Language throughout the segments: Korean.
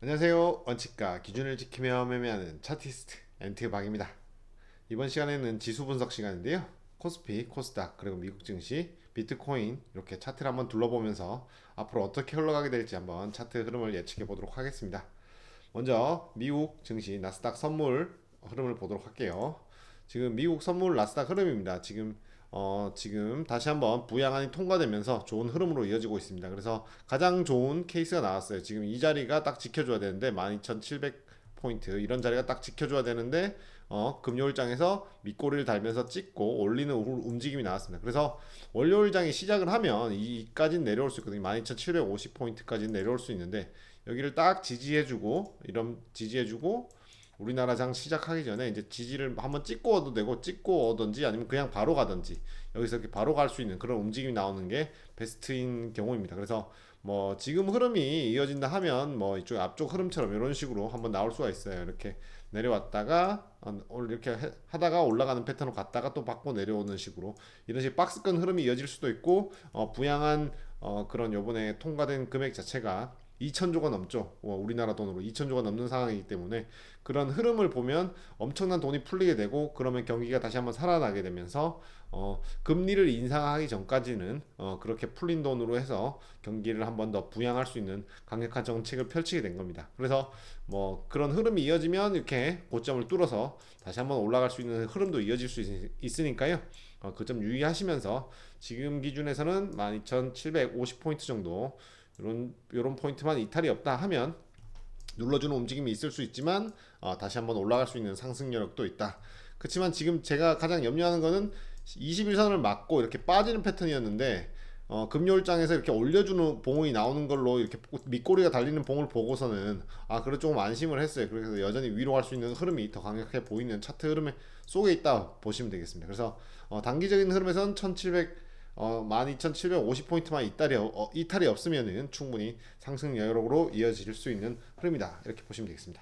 안녕하세요. 원칙과 기준을 지키며 매매하는 차티스트 엔트 박입니다. 이번 시간에는 지수 분석 시간인데요. 코스피, 코스닥, 그리고 미국 증시, 비트코인 이렇게 차트를 한번 둘러보면서 앞으로 어떻게 흘러가게 될지 한번 차트 흐름을 예측해 보도록 하겠습니다. 먼저 미국 증시 나스닥 선물 흐름을 보도록 할게요. 지금 미국 선물 나스닥 흐름입니다. 지금 어, 지금 다시 한번 부양안이 통과되면서 좋은 흐름으로 이어지고 있습니다. 그래서 가장 좋은 케이스가 나왔어요. 지금 이 자리가 딱 지켜줘야 되는데 12,700 포인트 이런 자리가 딱 지켜줘야 되는데 어, 금요일장에서 밑꼬리를 달면서 찍고 올리는 우- 움직임이 나왔습니다. 그래서 월요일장이 시작을 하면 이까지 내려올 수 있거든요. 12,750 포인트까지 내려올 수 있는데 여기를 딱 지지해주고 이런 지지해주고 우리나라 장 시작하기 전에 이제 지지를 한번 찍고 얻어도 되고 찍고 오든지 아니면 그냥 바로 가든지 여기서 이렇게 바로 갈 수 있는 그런 움직임이 나오는 게 베스트인 경우입니다. 그래서 뭐 지금 흐름이 이어진다 하면 뭐 이쪽 앞쪽 흐름처럼 이런 식으로 한번 나올 수가 있어요. 이렇게 내려왔다가 어, 올- 이렇게 해- 하다가 올라가는 패턴으로 갔다가 또 받고 내려오는 식으로 이런 식 박스권 흐름이 이어질 수도 있고 어, 부양한 어, 그런 요번에 통과된 금액 자체가 2천조가 넘죠. 어, 우리나라 돈으로 2천조가 넘는 상황이기 때문에 그런 흐름을 보면 엄청난 돈이 풀리게 되고 그러면 경기가 다시 한번 살아나게 되면서 어, 금리를 인상하기 전까지는 어, 그렇게 풀린 돈으로 해서 경기를 한번 더 부양할 수 있는 강력한 정책을 펼치게 된 겁니다. 그래서 뭐 그런 흐름이 이어지면 이렇게 고점을 뚫어서 다시 한번 올라갈 수 있는 흐름도 이어질 수 있, 있으니까요. 어, 그 점 유의하시면서 지금 기준에서는 12,750포인트 정도 이런 이런 포인트만 이탈이 없다 하면 눌러주는 움직임이 있을 수 있지만 어, 다시 한번 올라갈 수 있는 상승 여력도 있다. 그렇지만 지금 제가 가장 염려하는 거는 21선을 맞고 이렇게 빠지는 패턴이었는데 어, 금요일장에서 이렇게 올려주는 봉이 나오는 걸로 이렇게 밑꼬리가 달리는 봉을 보고서는 아 그래 조금 안심을 했어요. 그래서 여전히 위로 갈 수 있는 흐름이 더 강력해 보이는 차트 흐름에 속에 있다 보시면 되겠습니다. 그래서 어, 단기적인 흐름에서는 1700 어, 12,750포인트만 이탈이, 어, 이탈이 없으면은 충분히 상승 여력으로 이어질 수 있는 흐름이다. 이렇게 보시면 되겠습니다.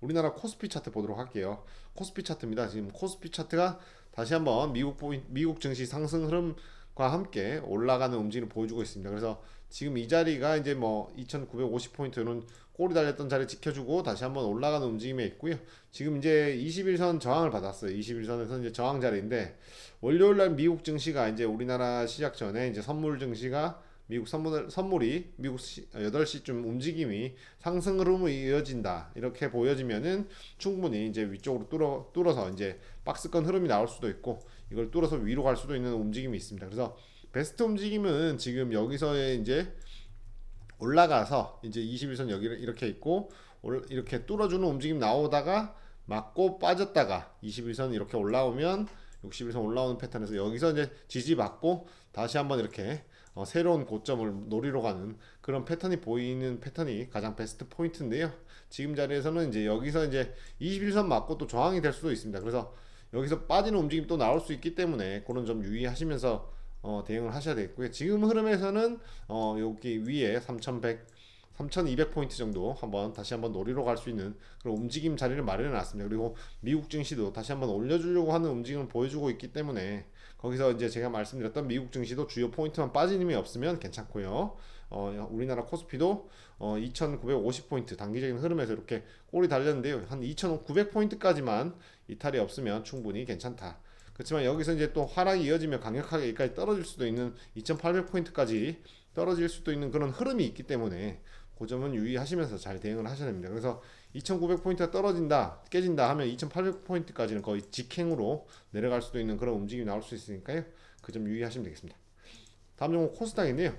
우리나라 코스피 차트 보도록 할게요. 코스피 차트입니다. 지금 코스피 차트가 다시 한번 미국 미국 증시 상승 흐름 과 함께 올라가는 움직임을 보여주고 있습니다. 그래서 지금 이 자리가 이제 뭐 2,950포인트는 꼬리 달렸던 자리 지켜주고 다시 한번 올라가는 움직임에 있고요. 지금 이제 21선 저항을 받았어요. 21선에서 이제 저항 자리인데 월요일 날 미국 증시가 이제 우리나라 시작 전에 이제 선물 증시가 미국 선물, 선물이 미국 시, 8시쯤 움직임이 상승 흐름으로 이어진다. 이렇게 보여지면은 충분히 이제 위쪽으로 뚫어, 뚫어서 이제 박스권 흐름이 나올 수도 있고 이걸 뚫어서 위로 갈 수도 있는 움직임이 있습니다. 그래서 베스트 움직임은 지금 여기서의 이제 올라가서 이제 21선 여기를 이렇게 있고 올- 이렇게 뚫어주는 움직임 나오다가 맞고 빠졌다가 21선 이렇게 올라오면 61선 올라오는 패턴에서 여기서 이제 지지 받고 다시 한번 이렇게 어, 새로운 고점을 노리러 가는 그런 패턴이 보이는 패턴이 가장 베스트 포인트인데요. 지금 자리에서는 이제 여기서 이제 21선 맞고 또 저항이 될 수도 있습니다. 그래서 여기서 빠지는 움직임 또 나올 수 있기 때문에 그런 점 유의하시면서 어, 대응을 하셔야 되겠고요. 지금 흐름에서는 어, 여기 위에 3,100 3,200포인트 정도 한번 다시 한번 노리러 갈수 있는 그런 움직임 자리를 마련해 놨습니다. 그리고 미국 증시도 다시 한번 올려주려고 하는 움직임을 보여주고 있기 때문에 거기서 이제 제가 말씀드렸던 미국 증시도 주요 포인트만 빠진 힘이 없으면 괜찮고요. 어, 우리나라 코스피도 어, 2,950포인트 단기적인 흐름에서 이렇게 꼬리 달렸는데요. 한 2,900포인트까지만 이탈이 없으면 충분히 괜찮다. 그렇지만 여기서 이제 또 하락이 이어지면 강력하게 여기까지 떨어질 수도 있는 2,800포인트까지 떨어질 수도 있는 그런 흐름이 있기 때문에 그 점은 유의하시면서 잘 대응을 하셔야 됩니다. 그래서 2,900포인트가 떨어진다, 깨진다 하면 2,800포인트까지는 거의 직행으로 내려갈 수도 있는 그런 움직임이 나올 수 있으니까요. 그 점 유의하시면 되겠습니다. 다음 종목 코스닥인데요.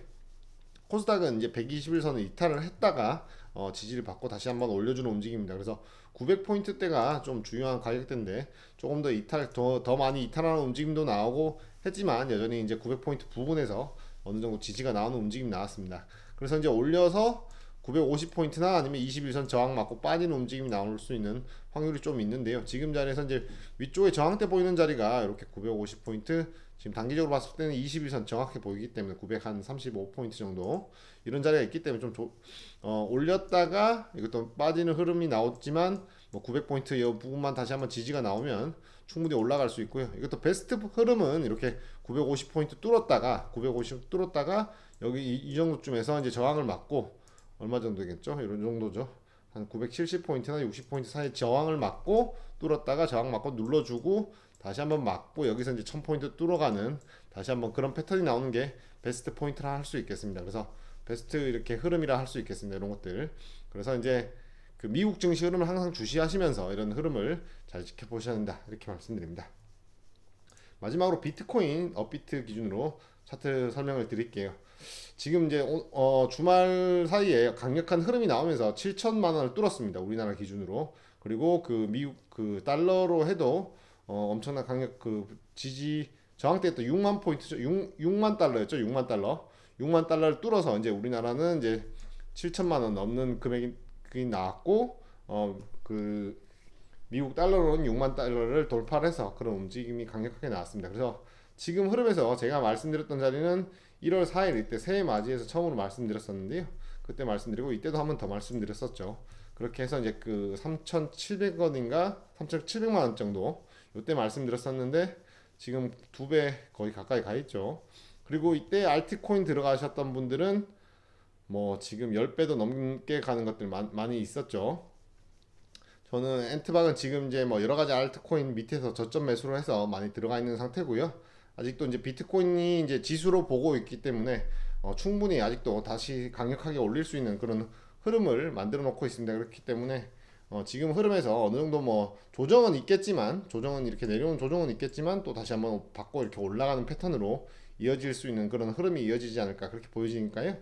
코스닥은 이제 121선을 이탈을 했다가 어, 지지를 받고 다시 한번 올려주는 움직임입니다. 그래서 900포인트대가 좀 중요한 가격대인데 조금 더 이탈 더, 더 많이 이탈하는 움직임도 나오고 했지만 여전히 이제 900포인트 부분에서 어느 정도 지지가 나오는 움직임이 나왔습니다. 그래서 이제 올려서 950포인트나 아니면 21선 저항 맞고 빠지는 움직임이 나올 수 있는 확률이 좀 있는데요. 지금 자리에서 이제 위쪽에 저항대 보이는 자리가 이렇게 950포인트, 지금 단기적으로 봤을 때는 21선 정확히 보이기 때문에 935포인트 정도 이런 자리가 있기 때문에 좀 조, 어, 올렸다가 이것도 빠지는 흐름이 나왔지만 뭐 900포인트 이 부분만 다시 한번 지지가 나오면 충분히 올라갈 수 있고요. 이것도 베스트 흐름은 이렇게 950포인트 뚫었다가 950 뚫었다가 여기 이, 이 정도쯤에서 이제 저항을 맞고 얼마 정도 되겠죠? 이런 정도죠. 한 970포인트나 60포인트 사이 저항을 맞고 뚫었다가 저항 맞고 눌러주고 다시 한번 맞고 여기서 이제 1000포인트 뚫어가는 다시 한번 그런 패턴이 나오는 게 베스트 포인트라 할 수 있겠습니다. 그래서 베스트 이렇게 흐름이라 할 수 있겠습니다. 이런 것들. 그래서 이제 그 미국 증시 흐름을 항상 주시하시면서 이런 흐름을 잘 지켜보셔야 된다. 이렇게 말씀드립니다. 마지막으로 비트코인 업비트 기준으로 차트 설명을 드릴게요. 지금 이제 오- 어, 주말 사이에 강력한 흐름이 나오면서 7천만 원을 뚫었습니다. 우리나라 기준으로. 그리고 그 미국 그 달러로 해도 어, 엄청난 강력 그 지지 저항대 또 6만 포인트죠. 6, 6만 달러였죠. 6만 달러. 6만 달러를 뚫어서 이제 우리나라는 이제 7천만 원 넘는 금액이 나왔고 어 그 미국 달러로는 6만 달러를 돌파해서 그런 움직임이 강력하게 나왔습니다. 그래서 지금 흐름에서 제가 말씀드렸던 자리는 1월 4일 이때 새해 맞이해서 처음으로 말씀드렸었는데요. 그때 말씀드리고 이때도 한 번 더 말씀드렸었죠. 그렇게 해서 이제 그 3,700원인가 3,700만 원 정도 이때 말씀드렸었는데 지금 두 배 거의 가까이 가 있죠. 그리고 이때 알트코인 들어가셨던 분들은 뭐 지금 10배도 넘게 가는 것들 많, 많이 있었죠. 저는 엔트박은 지금 이제 뭐 여러 가지 알트코인 밑에서 저점 매수를 해서 많이 들어가 있는 상태고요. 아직도 이제 비트코인이 이제 지수로 보고 있기 때문에 어, 충분히 아직도 다시 강력하게 올릴 수 있는 그런 흐름을 만들어 놓고 있습니다. 그렇기 때문에 어, 지금 흐름에서 어느 정도 뭐 조정은 있겠지만 조정은 이렇게 내려오는 조정은 있겠지만 또 다시 한번 받고 이렇게 올라가는 패턴으로 이어질 수 있는 그런 흐름이 이어지지 않을까 그렇게 보여지니까요.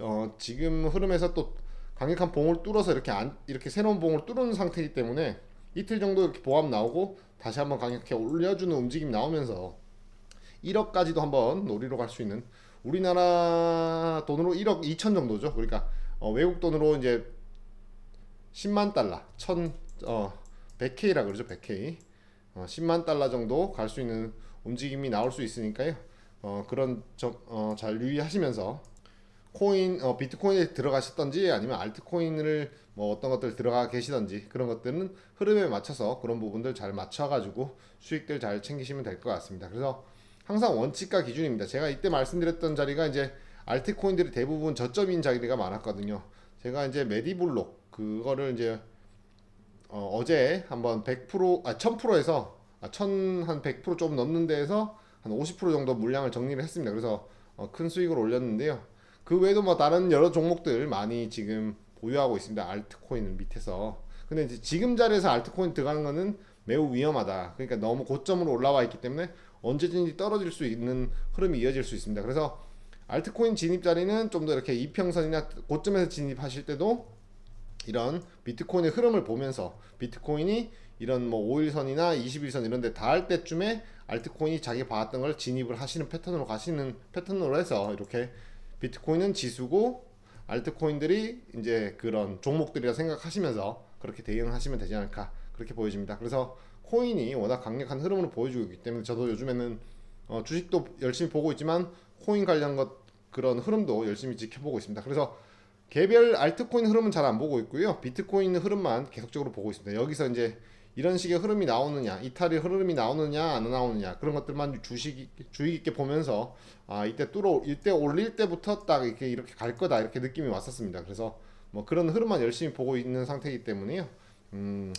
어, 지금 흐름에서 또 강력한 봉을 뚫어서 이렇게 안, 이렇게 새로운 봉을 뚫은 상태이기 때문에 이틀 정도 이렇게 보합 나오고 다시 한번 강력하게 올려주는 움직임이 나오면서 1억까지도 한번 노리러 갈수 있는 우리나라 돈으로 1억 2천 정도죠. 그러니까 어, 외국 돈으로 이제 10만 달러, 1000 어, 100K라 그러죠. 100K. 어, 10만 달러 정도 갈 수 있는 움직임이 나올 수 있으니까요. 어, 그런 점, 어, 잘 유의하시면서 코인, 어, 비트코인에 들어가셨던지 아니면 알트코인을 뭐 어떤 것들 들어가 계시던지 그런 것들은 흐름에 맞춰서 그런 부분들 잘 맞춰가지고 수익들 잘 챙기시면 될 것 같습니다. 그래서 항상 원칙과 기준입니다. 제가 이때 말씀드렸던 자리가 이제 알트코인들이 대부분 저점인 자리가 많았거든요. 제가 이제 메디블록 그거를 이제 어, 제 한번 100%아 1000%에서 아, 1000한 100%좀 넘는 데에서 한 50% 정도 물량을 정리를 했습니다. 그래서 어, 큰 수익을 올렸는데요. 그 외에도 뭐 다른 여러 종목들 많이 지금 보유하고 있습니다. 알트코인을 밑에서. 근데 이제 지금 자리에서 알트코인 들어가는 거는 매우 위험하다. 그러니까 너무 고점으로 올라와 있기 때문에 언제든지 떨어질 수 있는 흐름이 이어질 수 있습니다. 그래서 알트코인 진입 자리는 좀 더 이렇게 이평선이나 고점에서 진입하실 때도 이런 비트코인의 흐름을 보면서 비트코인이 이런 뭐 5일선이나 21선 이런 데 닿을 때쯤에 알트코인이 자기 봐왔던 걸 진입을 하시는 패턴으로 가시는 패턴으로 해서 이렇게 비트코인은 지수고 알트코인들이 이제 그런 종목들이라 생각하시면서 그렇게 대응하시면 되지 않을까 그렇게 보여집니다. 그래서 코인이 워낙 강력한 흐름으로 보여주고 있기 때문에 저도 요즘에는 어, 주식도 열심히 보고 있지만 코인 관련 것 그런 흐름도 열심히 지켜보고 있습니다. 그래서 개별 알트코인 흐름은 잘 안 보고 있고요. 비트코인 흐름만 계속적으로 보고 있습니다. 여기서 이제 이런 식의 흐름이 나오느냐, 이탈의 흐름이 나오느냐, 안 나오느냐 그런 것들만 주식 주의 깊게 보면서 아 이때 뚫어 이때 올릴 때부터 딱 이렇게 이렇게 갈 거다 이렇게 느낌이 왔었습니다. 그래서 뭐 그런 흐름만 열심히 보고 있는 상태이기 때문에요. 음,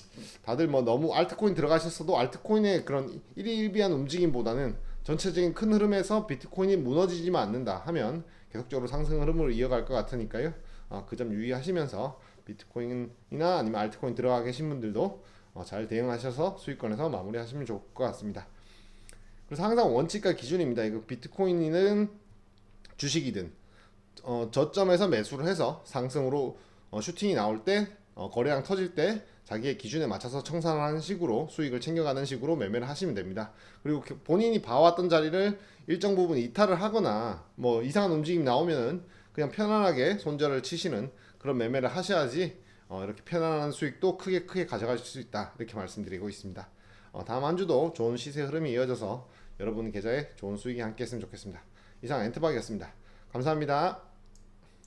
다들 뭐 너무 알트코인 들어가셨어도 알트코인의 그런 일희일비한 움직임보다는 전체적인 큰 흐름에서 비트코인이 무너지지만 않는다 하면 계속적으로 상승 흐름으로 이어갈 것 같으니까요. 어, 그점 유의하시면서 비트코인이나 아니면 알트코인 들어가 계신 분들도 어, 잘 대응하셔서 수익권에서 마무리하시면 좋을 것 같습니다. 그래서 항상 원칙과 기준입니다. 이거 비트코인은 주식이든 어, 저점에서 매수를 해서 상승으로 어, 슈팅이 나올 때 어, 거래량 터질 때 자기의 기준에 맞춰서 청산하는 식으로 수익을 챙겨가는 식으로 매매를 하시면 됩니다. 그리고 그 본인이 봐왔던 자리를 일정 부분 이탈을 하거나 뭐 이상한 움직임 나오면은 그냥 편안하게 손절을 치시는 그런 매매를 하셔야지 어, 이렇게 편안한 수익도 크게 크게 가져가실 수 있다 이렇게 말씀드리고 있습니다. 어, 다음 한 주도 좋은 시세 흐름이 이어져서 여러분 계좌에 좋은 수익이 함께 했으면 좋겠습니다. 이상 엔트박이었습니다. 감사합니다.